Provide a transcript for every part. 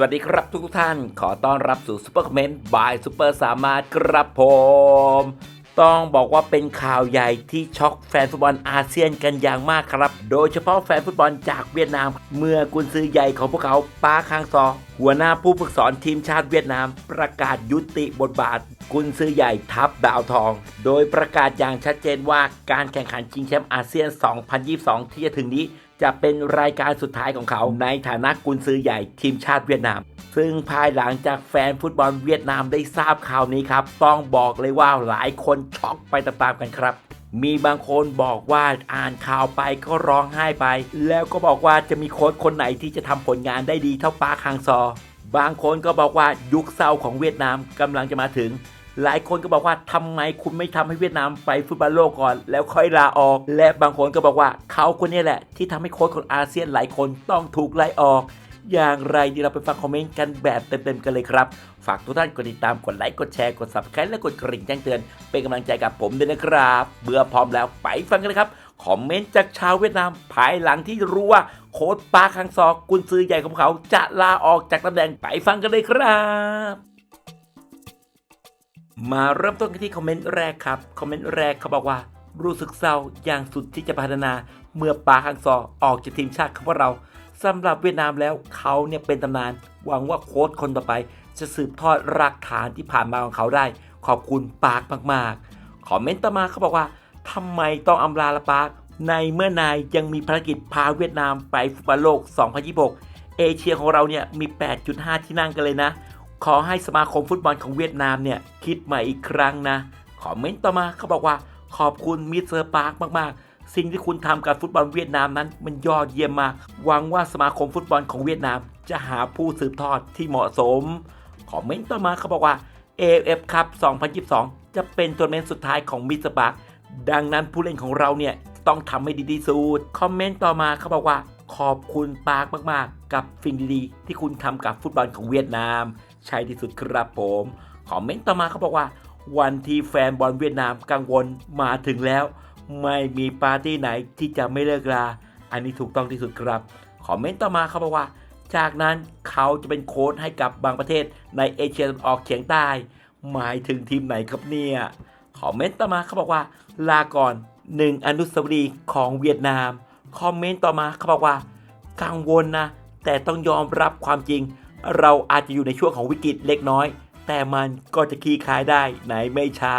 วัสดีครับทุกท่าน ขอต้อนรับสู่ซุปเปอร์คอมเมนต์บายซุปเปอร์สามารถครับผม ต้องบอกว่าเป็นข่าวใหญ่ที่ช็อกแฟนฟุตบอลอาเซียนกันอย่างมากครับ โดยเฉพาะแฟนฟุตบอลจากเวียดนาม เมื่อกุนซือใหญ่ของพวกเขาป้าคางซอ หัวหน้าผู้ฝึกสอนทีมชาติเวียดนาม ประกาศยุติบทบาท กุนซือใหญ่ทัพดาวทอง โดยประกาศอย่างชัดเจนว่าการแข่งขันชิงแชมป์อาเซียน 2022 ที่จะถึงนี้ จะเป็นรายการสุดท้ายของเขาในฐานะกุนซือใหญ่ทีมชาติเวียดนาม ซึ่งภายหลังจากแฟนฟุตบอลเวียดนามได้ทราบข่าวนี้ครับ ต้องบอกเลยว่าหลายคนช็อกไปตามๆกันครับ มีบางคนบอกว่าอ่านข่าวไปก็ร้องไห้ไป แล้วก็บอกว่าจะมีโค้ชคนไหนที่จะทำผลงานได้ดีเท่าปาคังซอ บางคนก็บอกว่ายุคเศร้าของเวียดนามกำลังจะมาถึง หลายคนก็บอกว่าทำไมคุณไม่ทำให้เวียดนามไปฟุตบอลโลกก่อน แล้วค่อยลาออก และบางคนก็บอกว่าเขาคนนี้แหละ ที่ทำให้โค้ชคนอาเซียนหลายคนต้องถูกไล่ออก อย่างไรดีเราไปฟังคอมเมนต์กันแบบเต็มๆกันเลยครับ ฝากทุกท่านกดติดตามกดไลค์กดแชร์กด subscribe และกดกระดิ่งแจ้งเตือน เป็นกำลังใจกับผมด้วยนะครับ เบื่อพร้อมแล้วไปฟังกันเลยครับคอมเมนต์จากชาวเวียดนามภายหลังที่รู้ว่าโค้ชปาคังซอกุนซือใหญ่ของเขา จะลาออกจากตำแหน่งไปฟังกันเลยครับ มาเริ่มต้นกันที่คอมเมนต์แรกครับ คอมเมนต์แรกเขาบอกว่า รู้สึกเศร้าอย่างสุดที่จะพัฒนา เมื่อปาคังซอออกจากทีมชาติของพวกเราสำหรับเวียดนามแล้วเขาเนี่ยเป็นตำนาน หวังว่าโค้ชคนต่อไป จะสืบทอดรากฐานที่ผ่านมาของเขาได้ ขอบคุณปากมากๆคอมเมนต์ต่อมาเขาบอกว่าทำไมต้องอำลาละปากในเมื่อนายยังมีภารกิจพาเวียดนามไปฟุตบอลโลก 2026 เอเชียของเราเนี่ยมี 8.5 ที่นั่งกันเลยนะ ขอให้สมาคมฟุตบอลของเวียดนามเนี่ยคิดใหม่อีกครั้งนะคอมเมนต์ต่อมาเขาบอกว่าขอบคุณมิสเตอร์ปาร์คมากๆ สิ่งที่คุณทำกับฟุตบอลเวียดนามนั้น มันยอดเยี่ยมมากหวังว่าสมาคมฟุตบอลของเวียดนาม จะหาผู้สืบทอดที่เหมาะสมคอมเมนต์ต่อมาเขาบอกว่า AFF ครับ 2022 จะเป็นทัวร์นาเมนต์สุดท้ายของมิสเตอร์ปาร์คดังนั้นผู้เล่นของเราเนี่ยต้องทำให้ดีที่สุดคอมเมนต์ต่อมาเขาบอกว่า ขอบคุณปาร์คมาก ๆ กับสิ่งดีๆ ที่คุณทำกับฟุตบอลของเวียดนาม ใช่ที่สุดครับผมคอมเมนต์ต่อมาเขาบอกว่า วันที่แฟนบอลเวียดนามกังวลมาถึงแล้ว ไม่มีปาร์ตี้ไหนที่จะไม่เลิกลา อันนี้ถูกต้องที่สุดครับคอมเมนต์ต่อมาเขาบอกว่า จากนั้นเขาจะเป็นโค้ชให้กับบางประเทศในเอเชียตะวันออกเฉียงใต้ หมายถึงทีมไหนครับเนี่ยคอมเมนต์ต่อมาเขาบอกว่า ลาก่อนหนึ่งอนุสาวรีย์ของเวียดนาม คอมเมนต์ต่อมาเขาบอกว่า กังวลนะ แต่ต้องยอมรับความจริง เราอาจจะอยู่ในช่วงของวิกฤตเล็กน้อย แต่มันก็จะคลี่คลายได้ไหนไม่ช้า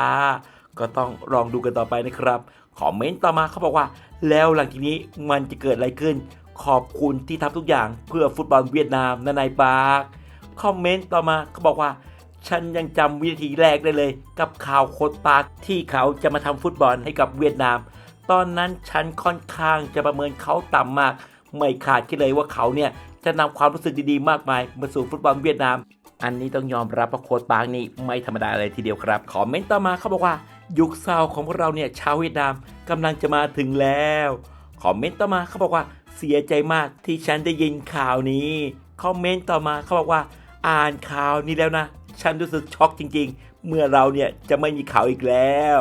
ก็ต้องลองดูกันต่อไปนะครับคอมเมนต์ต่อมาเขาบอกว่า แล้วหลังจากนี้มันจะเกิดอะไรขึ้น ขอบคุณที่ทำทุกอย่างเพื่อฟุตบอลเวียดนามนะนายปาร์คคอมเมนต์ต่อมาเขาบอกว่า ฉันยังจำวินาทีแรกได้เลย กับข่าวโค้ดปาร์คที่เขาจะมาทำฟุตบอลให้กับเวียดนาม ตอนนั้นฉันค่อนข้างจะประเมินเขาต่ำมาก ไม่คาดคิดเลยว่าเขาเนี่ยจะนำความรู้สึกดีๆ มากมาย มาสู่ฟุตบอลเวียดนาม อันนี้ต้องยอมรับว่าโค้ดปาร์คนี่ไม่ธรรมดาเลยทีเดียวครับคอมเมนต์ต่อมาเขาบอกว่า ยุคเศร้าของพวกเราเนี่ยชาวเวียดนามกำลังจะมาถึงแล้วคอมเมนต์ต่อมาเขาบอกว่าเสียใจมากที่ฉันได้ยินข่าวนี้คอมเมนต์ต่อมาเขาบอกว่า อ่านข่าวนี้แล้วนะ ฉันรู้สึกช็อกจริง ๆ เมื่อเราเนี่ยจะไม่มีข่าวอีกแล้ว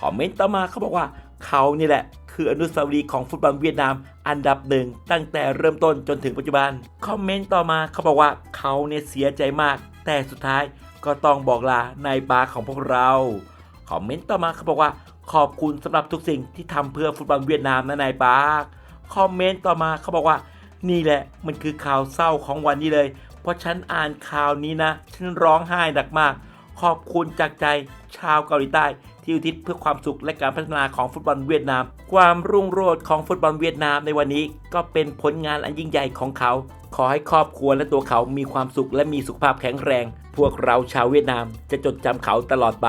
คอมเมนต์ต่อมาเขาบอกว่า เขานี่แหละ คืออนุสาวรีย์ของฟุตบอลเวียดนาม อันดับหนึ่งตั้งแต่เริ่มต้นจนถึงปัจจุบัน คอมเมนต์ต่อมาเขาบอกว่าเขาเนี่ยเสียใจมาก แต่สุดท้ายก็ต้องบอกลานายบาร์ของพวกเรา คอมเมนต์ต่อมาเขาบอกว่า ขอบคุณสำหรับทุกสิ่งที่ทำเพื่อฟุตบอลเวียดนามนะนายบาร์คอมเมนต์ต่อมาเขาบอกว่า นี่แหละมันคือข่าวเศร้าของวันนี้เลย เพราะฉันอ่านข่าวนี้นะ ฉันร้องไห้หนักมาก ขอบคุณจากใจชาวเกาหลีใต้ ที่อุทิศเพื่อความสุขและการพัฒนาของฟุตบอลเวียดนาม ความรุ่งโรจน์ของฟุตบอลเวียดนามในวันนี้ ก็เป็นผลงานอันยิ่งใหญ่ของเขา ขอให้ครอบครัวและตัวเขามีความสุขและมีสุขภาพแข็งแรง พวกเราชาวเวียดนามจะจดจำเขาตลอดไป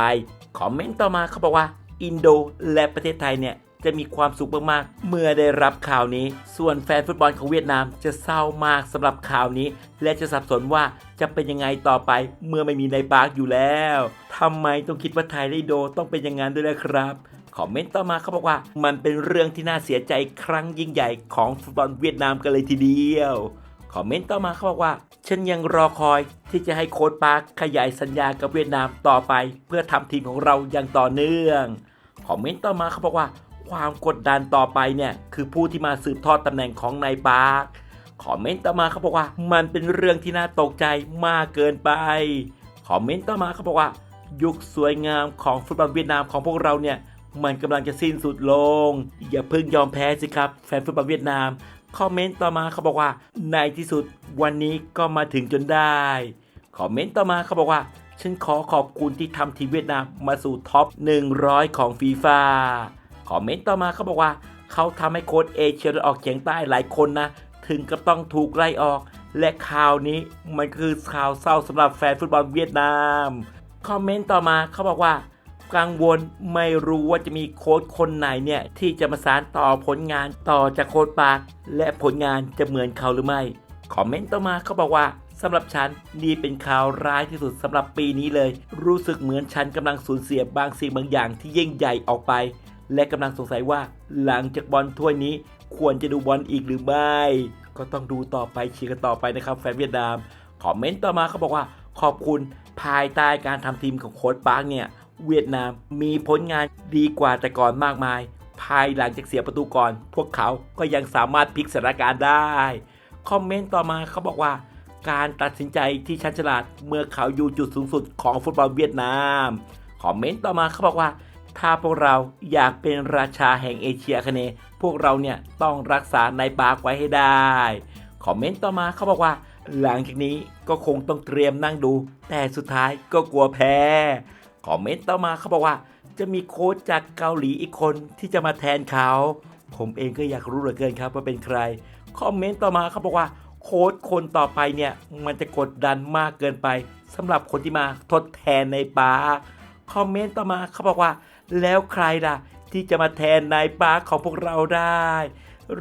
คอมเมนต์ต่อมาเขาบอกว่า อินโดและประเทศไทยเนี่ย จะมีความสุขมากๆ เมื่อได้รับข่าวนี้ ส่วนแฟนฟุตบอลของเวียดนามจะเศร้ามากสำหรับข่าวนี้ และจะสับสนว่าจะเป็นยังไงต่อไป เมื่อไม่มีในปาร์คอยู่แล้วทำไมต้องคิดว่าไทยและอินโดต้องเป็นอย่างนั้นด้วยล่ะครับคอมเมนต์ต่อมาเขาบอกว่ามันเป็นเรื่องที่น่าเสียใจครั้งยิ่งใหญ่ของฟุตบอลเวียดนามกันเลยทีเดียวคอมเมนต์ต่อมาเขาบอกว่า ฉันยังรอคอยที่จะให้โค้ชปาร์คขยายสัญญากับเวียดนามต่อไป เพื่อทำทีมของเราอย่างต่อเนื่องคอมเมนต์ต่อมาเขาบอกว่า ความกดดันต่อไปเนี่ย คือผู้ที่มาสืบทอดตำแหน่งของนายปาร์คคอมเมนต์ต่อมาเขาบอกว่า มันเป็นเรื่องที่น่าตกใจมากเกินไปคอมเมนต์ต่อมาเขาบอกว่า ยุคสวยงามของฟุตบอลเวียดนามของพวกเราเนี่ยมันกำลังจะสิ้นสุดลง อย่าเพิ่งยอมแพ้สิครับ แฟนฟุตบอลเวียดนาม คอมเมนต์ต่อมาเขาบอกว่า ในที่สุดวันนี้ก็มาถึงจนได้ คอมเมนต์ต่อมาเขาบอกว่า ฉันขอขอบคุณที่ทำทีมเวียดนามมาสู่ท็อป 100 ของฟีฟ่า คอมเมนต์ต่อมาเขาบอกว่า เขาทำให้โค้ชเอเชียตะวันออกเฉียงใต้หลายคนนะ ถึงกับต้องถูกไล่ออก และข่าวนี้มันคือข่าวเศร้าสำหรับแฟนฟุตบอลเวียดนาม คอมเมนต์ต่อมาเขาบอกว่ากังวลไม่รู้ว่าจะมีโค้ชคนไหนเนี่ย ที่จะมาสานต่อผลงานต่อจากโค้ชปาร์คและผลงานจะเหมือนเขาหรือไม่ คอมเมนต์ต่อมาเขาบอกว่าสำหรับฉันนี่เป็นข่าวร้ายที่สุดสำหรับปีนี้เลย รู้สึกเหมือนฉันกำลังสูญเสียบางสิ่งบางอย่างที่ยิ่งใหญ่ออกไป และกำลังสงสัยว่าหลังจากบอลถ้วยนี้ควรจะดูบอลอีกหรือไม่ ก็ต้องดูต่อไปเชียร์กันต่อไปนะครับแฟนเวียดนามคอมเมนต์ต่อมาเขาบอกว่าขอบคุณภายใต้การทำทีมของโค้ชปาร์คเนี่ยเวียดนามมีผลงานดีกว่าแต่ก่อนมากมาย ภายหลังจากเสียประตูก่อน พวกเขาก็ยังสามารถพลิกสถานการณ์ได้คอมเมนต์ต่อมาเขาบอกว่า การตัดสินใจที่ชันฉลาดเมื่อเขาอยู่จุดสูงสุดของฟุตบอลเวียดนามคอมเมนต์ต่อมาเขาบอกว่า ถ้าพวกเราอยากเป็นราชาแห่งเอเชียคเน พวกเราเนี่ยต้องรักษาในปาร์ไว้ให้ได้ คอมเมนต์ต่อมาเขาบอกว่า หลังจากนี้ก็คงต้องเตรียมนั่งดู แต่สุดท้ายก็กลัวแพ้ คอมเมนต์ต่อมาเขาบอกว่า จะมีโค้ชจากเกาหลีอีกคนที่จะมาแทนเขา ผมเองก็อยากรู้เหลือเกินครับว่าเป็นใคร คอมเมนต์ต่อมาเขาบอกว่าโค้ชคนต่อไปเนี่ยมันจะกดดันมากเกินไปสำหรับคนที่มาทดแทนในปาคอมเมนต์ต่อมาเขาบอกว่า แล้วใครล่ะ ที่จะมาแทนนายปาร์คของพวกเราได้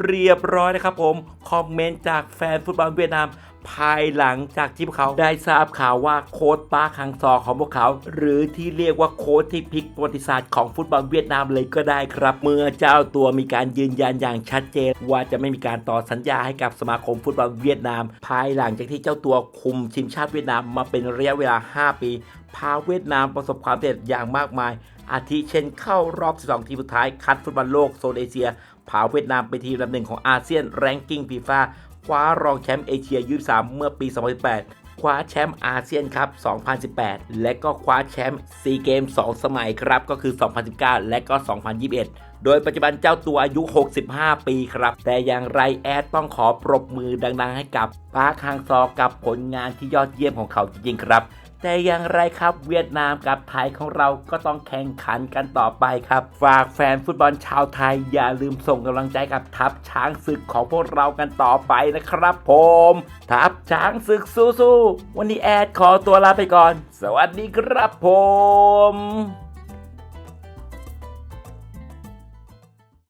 เรียบร้อยนะครับผม คอมเมนต์จากแฟนฟุตบอลเวียดนามภายหลังจากที่พวกเขาได้ทราบข่าวว่าโค้ชปาร์คฮังซอของพวกเขา หรือที่เรียกว่าโค้ชที่พลิกประวัติศาสตร์ของฟุตบอลเวียดนามเลยก็ได้ครับ เมื่อเจ้าตัวมีการยืนยันอย่างชัดเจน ว่าจะไม่มีการต่อสัญญาให้กับสมาคมฟุตบอลเวียดนาม ภายหลังจากที่เจ้าตัวคุมทีมชาติเวียดนามมาเป็นระยะเวลา 5 ปี พาเวียดนามประสบความสำเร็จอย่างมากมาย อาทิเช่นเข้ารอบ 12 ทีมสุดท้ายคัดฟุตบอลโลกโซนเอเชียพาเวียดนามเป็นทีมลำหนึ่งของอาเซียนแรงกิ้งฟีฟ่าคว้ารองแชมป์เอเชียยู3เมื่อปี 2018 คว้าแชมป์อาเซียนครับ 2018 และก็คว้าแชมป์ซีเกม 2 สมัยครับ ก็คือ 2019 และก็ 2021 โดยปัจจุบันเจ้าตัวอายุ 65 ปีครับ แต่อย่างไรแอดต้องขอปรบมือดังๆ ให้กับปาร์คฮังซอกับผลงานที่ยอดเยี่ยมของเขาจริงๆครับ แต่อย่างไรครับเวียดนามกับไทยของเราก็ต้องแข่งขันกันต่อไปครับ ฝากแฟนฟุตบอลชาวไทยอย่าลืมส่งกำลังใจกับทัพช้างศึกของพวกเรากันต่อไปนะครับผม ทัพช้างศึกสู้ๆวันนี้แอดขอตัวลาไปก่อน สวัสดีครับผม